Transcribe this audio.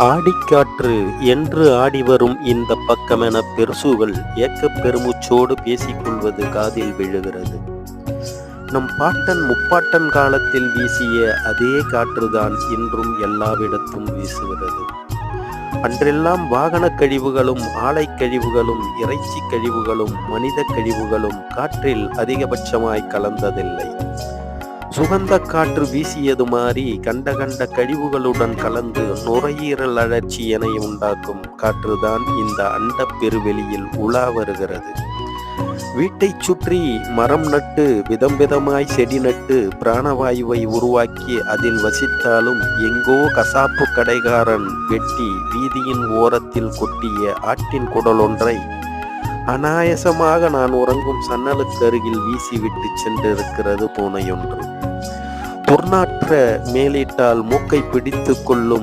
ஆடிக்காற்று என்று ஆடிவரும் இந்த பக்கமென பெருசுகள் ஏக்கப் பெருமுச்சோடு பேசிக்கொள்வது காதில் விழுகிறது. நம் பாட்டன் முப்பாட்டன் காலத்தில் வீசிய அதே காற்றுதான் இன்றும் எல்லாவிடத்தும் வீசுகிறது. அன்றெல்லாம் வாகனக் கழிவுகளும் ஆலைக் கழிவுகளும் இறைச்சி கழிவுகளும் மனித கழிவுகளும் காற்றில் அதிகபட்சமாய் கலந்ததில்லை. சுகந்த காற்று வீசியது மாறி கண்ட கண்ட கழிவுகளுடன் கலந்து நுரையீரல் அழற்சியினை உண்டாக்கும் காற்றுதான் இந்த அண்ட பெருவெளியில் உலா வருகிறது. வீட்டைச் சுற்றி மரம் நட்டு விதம் விதமாய் செடி நட்டு பிராணவாயுவை உருவாக்கி அதில் வசித்தாலும் எங்கோ கசாப்பு கடைகாரன் வெட்டி வீதியின் ஓரத்தில் கொட்டிய ஆட்டின் குடலொன்றை அனாயசமாக நான் உறங்கும் சன்னலுக்கு அருகில் வீசிவிட்டு சென்றிருக்கிறது பூனையொன்று. துர்நாற்ற மேலிட்டால் மூக்கை பிடித்து கொள்ளும்